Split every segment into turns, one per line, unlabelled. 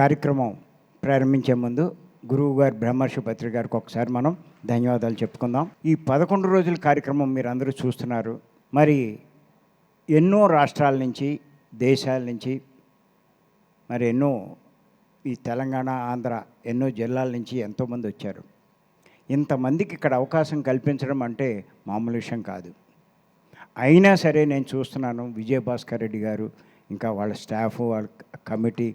కార్యక్రమం ప్రారంభించే ముందు గురువు గారు బ్రహ్మర్షి పత్రిక గారికి ఒకసారి మనం ధన్యవాదాలు చెప్పుకుందాం. ఈ పదకొండు రోజుల కార్యక్రమం మీరు అందరూ చూస్తున్నారు. మరి ఎన్నో రాష్ట్రాల నుంచి దేశాల నుంచి మరి ఎన్నో ఈ తెలంగాణ ఆంధ్ర ఎన్నో జిల్లాల నుంచి ఎంతోమంది వచ్చారు. ఇంతమందికి ఇక్కడ అవకాశం కల్పించడం అంటే మామూలు విషయం కాదు. అయినా సరే నేను చూస్తున్నాను విజయభాస్కర్ రెడ్డి గారు ఇంకా వాళ్ళ స్టాఫ్ వాళ్ళ కమిటీ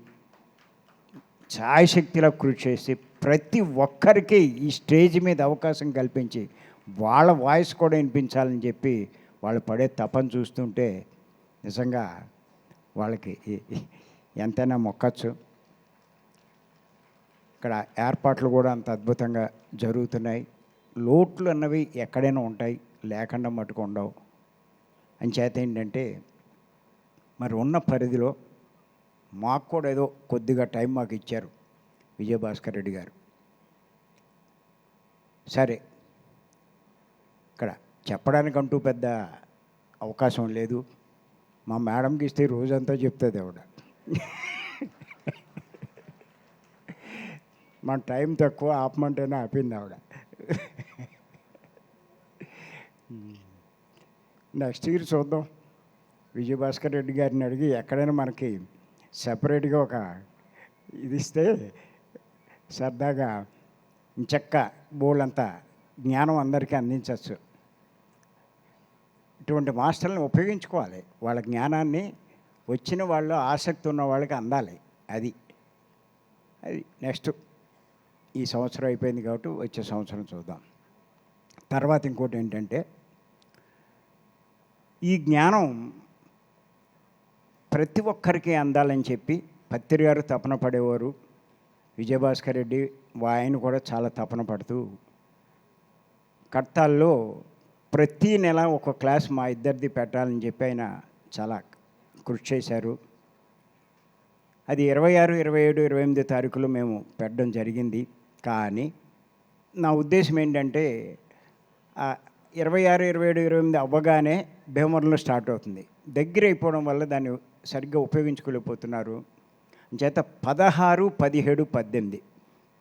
ఛాయశక్తిలో కృషి చేసి ప్రతి ఒక్కరికి ఈ స్టేజ్ మీద అవకాశం కల్పించి వాళ్ళ వాయిస్ కూడా వినిపించాలని చెప్పి వాళ్ళు పడే తపన చూస్తుంటే నిజంగా వాళ్ళకి ఎంతైనా మొక్కచ్చు. ఇక్కడ ఏర్పాట్లు కూడా అంత అద్భుతంగా జరుగుతున్నాయి. లోట్లు అన్నవి ఎక్కడైనా ఉంటాయి లేకుండా మట్టుకు ఉండవు. చేత ఏంటంటే మరి ఉన్న పరిధిలో మాకు కూడా ఏదో కొద్దిగా టైం మాకు ఇచ్చారు విజయభాస్కర్ రెడ్డి గారు. సరే. ఇక్కడ చెప్పడానికంటూ పెద్ద అవకాశం లేదు. మా మేడంకి ఇస్తే రోజంతా చెప్తుంది ఆవిడ. మన టైం తక్కువ ఆపమంటేనే ఆపింది ఆవిడ. నెక్స్ట్ ఇయర్ చూద్దాం. విజయభాస్కర్ రెడ్డి గారిని అడిగి ఎక్కడైనా మనకి సపరేట్గా ఒక ఇది ఇస్తే సరదాగా చెక్క బోళ్ళంతా జ్ఞానం అందరికీ అందించవచ్చు ఇటువంటి మాస్టర్లను ఉపయోగించుకోవాలి. వాళ్ళ జ్ఞానాన్ని వచ్చిన వాళ్ళు ఆసక్తి ఉన్న వాళ్ళకి అందాలి. అది. అది నెక్స్ట్ ఈ సంవత్సరం అయిపోయింది కాబట్టి వచ్చే సంవత్సరం చూద్దాం. తర్వాత ఇంకోటి ఏంటంటే ఈ జ్ఞానం ప్రతి ఒక్కరికి అందాలని చెప్పి పత్రి గారు తపన పడేవారు. విజయభాస్కర్ రెడ్డి ఆయన కూడా చాలా తపన పడుతూ కట్టాల్లో ప్రతి నెల ఒక క్లాస్ మా ఇద్దరిది పెట్టాలని చెప్పి ఆయన చాలా కృషి చేశారు. అది ఇరవై ఆరు ఇరవై ఏడు ఇరవై ఎనిమిది తారీఖులో మేము పెట్టడం జరిగింది. కానీ నా ఉద్దేశం ఏంటంటే ఇరవై ఆరు ఇరవై ఏడు ఇరవై ఎనిమిది అవ్వగానే భీమవరంలో స్టార్ట్ అవుతుంది. దగ్గర అయిపోవడం వల్ల దాన్ని సరిగ్గా ఉపయోగించుకోలేకపోతున్నారు. చేత పదహారు పదిహేడు పద్దెనిమిది.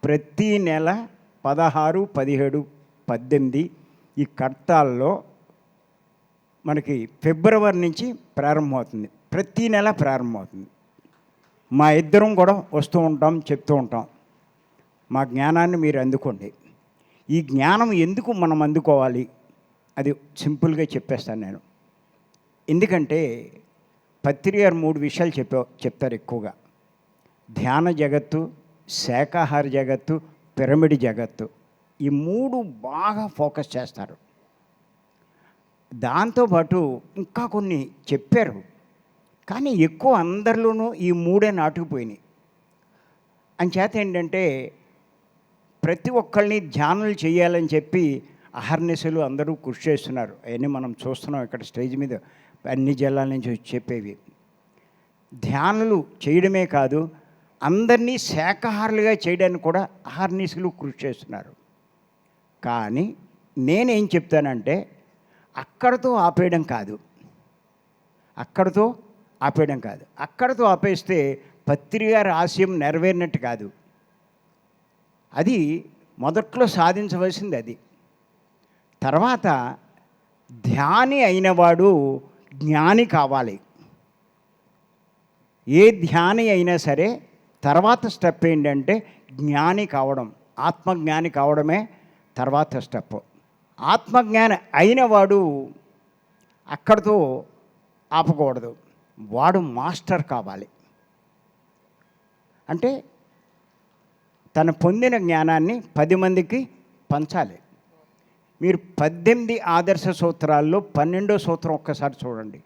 ప్రతి నెల పదహారు పదిహేడు పద్దెనిమిది ఈ కట్టాల్లో మనకి ఫిబ్రవరి నుంచి ప్రారంభమవుతుంది. ప్రతి నెల ప్రారంభమవుతుంది. మా ఇద్దరం కూడా వస్తూ ఉంటాం చెప్తూ ఉంటాం. మా జ్ఞానాన్ని మీరు అందుకోండి. ఈ జ్ఞానం ఎందుకు మనం అందుకోవాలి? అది సింపుల్గా చెప్పేస్తాను నేను. ఎందుకంటే పత్రి గారు మూడు విషయాలు చెప్పా చెప్తారు ఎక్కువగా. ధ్యాన జగత్తు శాకాహార జగత్తు పిరమిడ్ జగత్తు. ఈ మూడు బాగా ఫోకస్ చేస్తారు. దాంతోపాటు ఇంకా కొన్ని చెప్పారు. కానీ ఎక్కువ అందరిలోనూ ఈ మూడే నాటుకుపోయినాయి. అంచేత ఏంటంటే ప్రతి ఒక్కరిని ధ్యానాలు చేయాలని చెప్పి అహర్నిశలు అందరూ కృషి చేస్తున్నారు. అవన్నీ మనం చూస్తున్నాం ఇక్కడ స్టేజ్ మీద. అన్ని జిల్లాల నుంచి చెప్పేవి. ధ్యానులు చేయడమే కాదు అందరినీ శాకాహారులుగా చేయడానికి కూడా అహర్నిసులు కృషి చేస్తున్నారు. కానీ నేనేం చెప్తానంటే అక్కడతో ఆపేయడం కాదు. అక్కడతో ఆపేయడం కాదు. అక్కడతో ఆపేస్తే పత్రిక ఆశయం నెరవేరినట్టు కాదు. అది మొదట్లో సాధించవలసింది అది. తర్వాత ధ్యాని అయినవాడు జ్ఞాని కావాలి. ఏ ధ్యాని అయినా సరే తర్వాత స్టెప్ ఏంటంటే జ్ఞాని కావడం. ఆత్మజ్ఞాని కావడమే తర్వాత స్టెప్. ఆత్మజ్ఞాని అయినవాడు అక్కడితో ఆపకూడదు. వాడు మాస్టర్ కావాలి. అంటే తను పొందిన జ్ఞానాన్ని పది మందికి పంచాలి. మీరు పద్దెనిమిది ఆదర్శ సూత్రాల్లో పన్నెండో సూత్రం ఒక్కసారి చూడండి.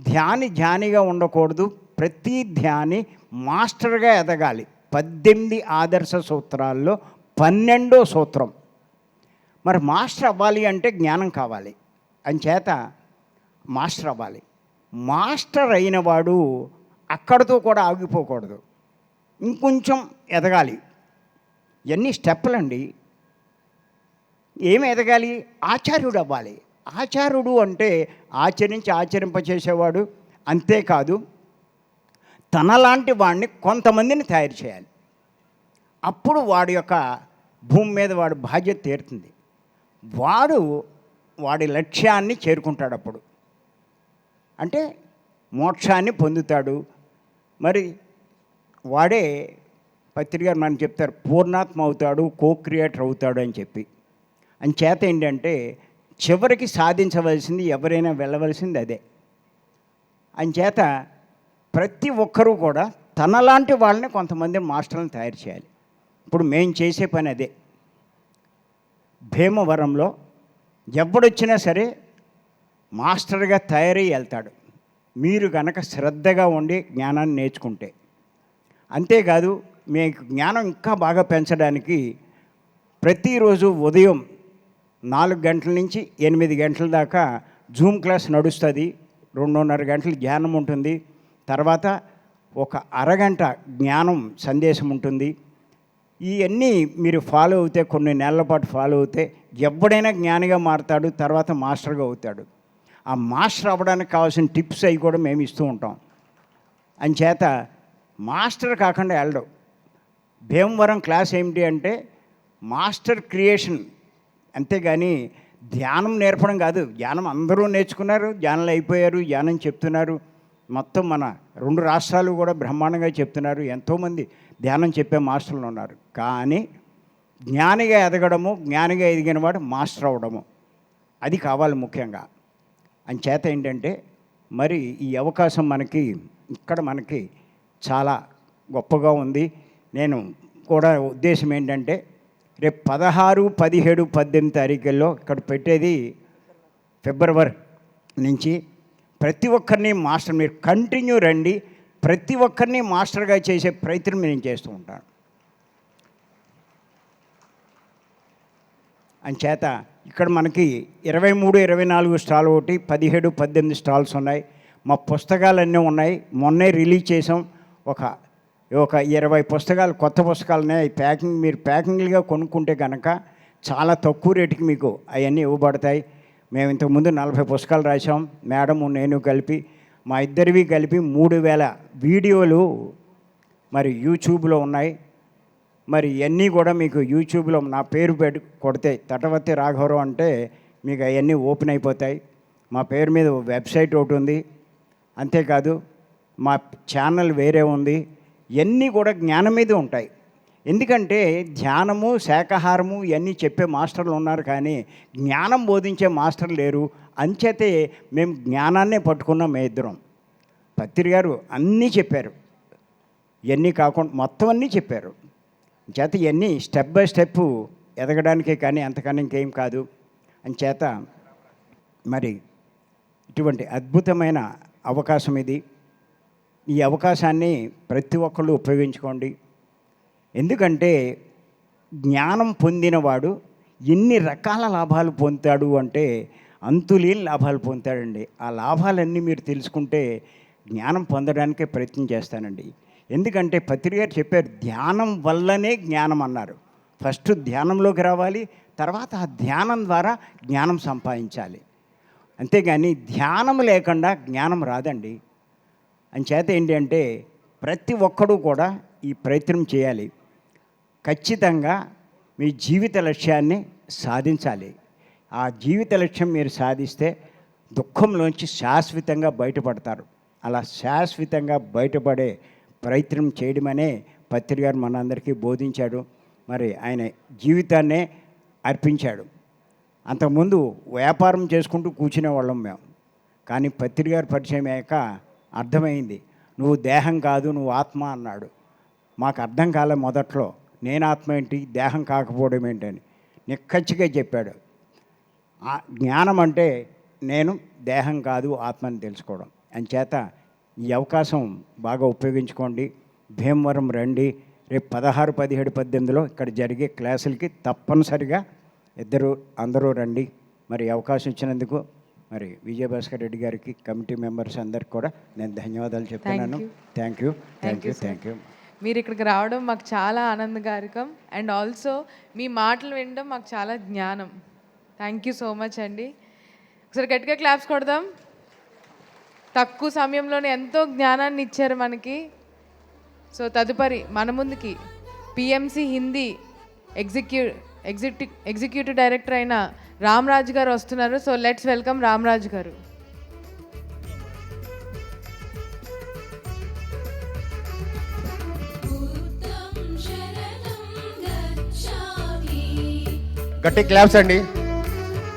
ధ్యాని ధ్యానిగా ఉండకూడదు ప్రతి ధ్యాని మాస్టర్గా ఎదగాలి. పద్దెనిమిది ఆదర్శ సూత్రాల్లో పన్నెండో సూత్రం. మరి మాస్టర్ అవ్వాలి అంటే జ్ఞానం కావాలి. అంచేత మాస్టర్ అవ్వాలి. మాస్టర్ అయినవాడు అక్కడితో కూడా ఆగిపోకూడదు. ఇంకొంచెం ఎదగాలి. ఎన్ని స్టెప్పులండి? ఏమి ఎదగాలి? ఆచార్యుడు అవ్వాలి ఆచార్యుడు అంటే ఆచరించి ఆచరింపచేసేవాడు. అంతేకాదు తనలాంటి వాడిని కొంతమందిని తయారు చేయాలి. అప్పుడు వాడి యొక్క భూమి మీద వాడి బాధ్యత తీరుతుంది. వాడు వాడి లక్ష్యాన్ని చేరుకుంటాడు అప్పుడు. అంటే మోక్షాన్ని పొందుతాడు. మరి వాడే పత్రిక మనం చెప్తారు పూర్ణాత్మ అవుతాడు కో క్రియేటర్ అవుతాడు అని చెప్పి. అంచేత ఏంటంటే చివరికి సాధించవలసింది ఎవరైనా వెళ్ళవలసింది అదే. అంచేత ప్రతి ఒక్కరూ కూడా తనలాంటి వాళ్ళని కొంతమంది మాస్టర్లను తయారు చేయాలి. ఇప్పుడు మేము చేసే పని అదే. భీమవరంలో ఎవడొచ్చినా సరే మాస్టర్గా తయారై వెళ్తాడు. మీరు కనుక శ్రద్ధగా ఉండి జ్ఞానాన్ని నేర్చుకుంటే. అంతేకాదు మీకు జ్ఞానం ఇంకా బాగా పెంచడానికి ప్రతిరోజు ఉదయం నాలుగు గంటల నుంచి ఎనిమిది గంటల దాకా జూమ్ క్లాస్ నడుస్తుంది. రెండున్నర గంటలు ధ్యానం ఉంటుంది. తర్వాత ఒక అరగంట జ్ఞానం సందేశం ఉంటుంది. ఇవన్నీ మీరు ఫాలో అవుతే కొన్ని నెలల పాటు ఫాలో అవుతే ఎవడైనా జ్ఞానిగా మారుతాడు తర్వాత మాస్టర్గా అవుతాడు. ఆ మాస్టర్ అవ్వడానికి కావాల్సిన టిప్స్ అవి కూడా మేము ఇస్తూ ఉంటాం. అంచేత మాస్టర్ కాకుండా వెళ్ళడం భీమవరం క్లాస్ ఏమిటి అంటే మాస్టర్ క్రియేషన్ అంతేగాని ధ్యానం నేర్పడం కాదు. ధ్యానం అందరూ నేర్చుకున్నారు ధ్యానాలు అయిపోయారు ధ్యానం చెప్తున్నారు. మొత్తం మన రెండు రాష్ట్రాలు కూడా బ్రహ్మాండంగా చెప్తున్నారు. ఎంతోమంది ధ్యానం చెప్పే మాస్టర్లు ఉన్నారు. కానీ జ్ఞానిగా ఎదగడము జ్ఞానిగా ఎదిగిన వాడు మాస్టర్ అవడము. అది కావాలి ముఖ్యంగా. అంచేత ఏంటంటే మరి ఈ అవకాశం మనకి ఇక్కడ మనకి చాలా గొప్పగా ఉంది. నేను కూడా ఉద్దేశం ఏంటంటే రేపు పదహారు పదిహేడు పద్దెనిమిది తారీఖుల్లో ఇక్కడ పెట్టేది ఫిబ్రవరి నుంచి ప్రతి ఒక్కరిని మాస్టర్ మీరు కంటిన్యూ రండి. ప్రతి ఒక్కరిని మాస్టర్గా చేసే ప్రయత్నం నేను చేస్తూ ఉంటాను. అంచేత ఇక్కడ మనకి ఇరవై మూడు ఇరవై నాలుగు స్టాల్ ఒకటి పదిహేడు పద్దెనిమిది స్టాల్స్ ఉన్నాయి. మా పుస్తకాలన్నీ ఉన్నాయి. మొన్నే రిలీజ్ చేసాం ఒక ఒక ఇరవై పుస్తకాలు కొత్త పుస్తకాలనే ప్యాకింగ్ మీరు ప్యాకింగ్లుగా కొనుక్కుంటే కనుక చాలా తక్కువ రేటుకి మీకు అవన్నీ ఇవ్వబడతాయి. మేము ఇంతకుముందు నలభై పుస్తకాలు రాసాం మేడము నేను కలిపి మా ఇద్దరివి కలిపి మూడు వేల వీడియోలు మరి యూట్యూబ్లో ఉన్నాయి. మరి ఇవన్నీ కూడా మీకు యూట్యూబ్లో నా పేరు పెట్టు కొడితే తటవర్తి రాఘవరావు అంటే మీకు అవన్నీ ఓపెన్ అయిపోతాయి. మా పేరు మీద వెబ్సైట్ ఒకటి ఉంది. అంతేకాదు మా ఛానల్ వేరే ఉంది. ఇవన్నీ కూడా జ్ఞానం మీద ఉంటాయి. ఎందుకంటే ధ్యానము శాకాహారము ఇవన్నీ చెప్పే మాస్టర్లు ఉన్నారు కానీ జ్ఞానం బోధించే మాస్టర్లు లేరు. అంచేతే మేము జ్ఞానాన్నే పట్టుకున్నాం మేము ఇద్దరం. పత్రి గారు అన్నీ చెప్పారు. ఇవన్నీ కాకుండా మొత్తం అన్నీ చెప్పారు. చేత ఇవన్నీ స్టెప్ బై స్టెప్ ఎదగడానికే కానీ అంతకన్నా ఇంకేం కాదు. అని చేత మరి ఇటువంటి అద్భుతమైన అవకాశం ఇది. ఈ అవకాశాన్ని ప్రతి ఒక్కళ్ళు ఉపయోగించుకోండి. ఎందుకంటే జ్ఞానం పొందినవాడు ఎన్ని రకాల లాభాలు పొందుతాడు అంటే అంతులేని లాభాలు పొందుతాడండి. ఆ లాభాలన్నీ మీరు తెలుసుకుంటే జ్ఞానం పొందడానికే ప్రయత్నం చేస్తానండి. ఎందుకంటే పత్రిక గారు చెప్పారు ధ్యానం వల్లనే జ్ఞానం అన్నారు. ఫస్ట్ ధ్యానంలోకి రావాలి తర్వాత ఆ ధ్యానం ద్వారా జ్ఞానం సంపాదించాలి. అంతేగాని ధ్యానం లేకుండా జ్ఞానం రాదండి. అంచేత ఏంటి అంటే ప్రతి ఒక్కడూ కూడా ఈ ప్రయత్నం చేయాలి. ఖచ్చితంగా మీ జీవిత లక్ష్యాన్ని సాధించాలి. ఆ జీవిత లక్ష్యం మీరు సాధిస్తే దుఃఖంలోంచి శాశ్వతంగా బయటపడతారు. అలా శాశ్వతంగా బయటపడే ప్రయత్నం చేయడమనే పత్రి గారు మనందరికీ బోధించాడు. మరి ఆయన జీవితాన్నే అర్పించాడు. అంతకుముందు వ్యాపారం చేసుకుంటూ కూర్చునే వాళ్ళం మేము. కానీ పత్రికారు పరిచయం అయ్యాక అర్థమైంది. నువ్వు దేహం కాదు నువ్వు ఆత్మ అన్నాడు. మాకు అర్థం కాలే మొదట్లో. నేను ఆత్మ ఏంటి? దేహం కాకపోవడం ఏంటని నిక్కచ్చిగా చెప్పాడు. ఆ జ్ఞానం అంటే నేను దేహం కాదు ఆత్మని తెలుసుకోవడం. అంచేత ఈ అవకాశం బాగా ఉపయోగించుకోండి. భీమవరం రండి. రేపు పదహారు పదిహేడు పద్దెనిమిదిలో ఇక్కడ జరిగే క్లాసులకి తప్పనిసరిగా ఇద్దరు అందరూ రండి. మరి అవకాశం ఇచ్చినందుకు మరి విజయభాస్కర్ రెడ్డి గారికి కమిటీ మెంబర్స్ అందరికి కూడా నేను ధన్యవాదాలు చెప్తున్నాను. Thank you thank you. Thank you
మీరు ఇక్కడికి రావడం మాకు చాలా ఆనందకారకం. అండ్ ఆల్సో మీ మాటలు వినడం మాకు చాలా జ్ఞానం. థ్యాంక్ యూ సో మచ్ అండి. ఒకసారి గట్టిగా క్లాప్స్ కొడదాం. తక్కువ సమయంలోనే ఎంతో జ్ఞానాన్ని ఇచ్చారు మనకి. సో తదుపరి మన ముందుకి PMC Hindi execu execu executive director అయిన రామ్రాజ్ గారు వస్తున్నారు. సో లెట్స్ వెల్కమ్ రామ్రాజ్ గారు.
గట్టి క్లాప్స్ అండి.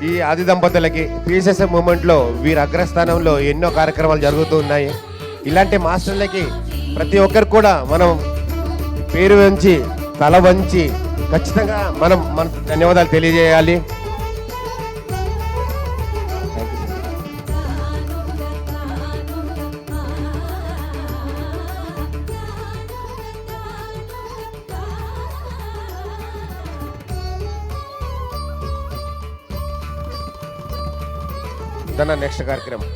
ఈ ఆది దంపతులకి పీసెస్ మూమెంట్లో వీరి అగ్రస్థానంలో ఎన్నో కార్యక్రమాలు జరుగుతూ ఉన్నాయి. ఇలాంటి మాస్టర్లకి ప్రతి ఒక్కరు కూడా మనం పేరు వంచి తల వంచి ఖచ్చితంగా మనం మన ధన్యవాదాలు తెలియజేయాలి. ധനാന്വേഷണ
കാര്യക്രമം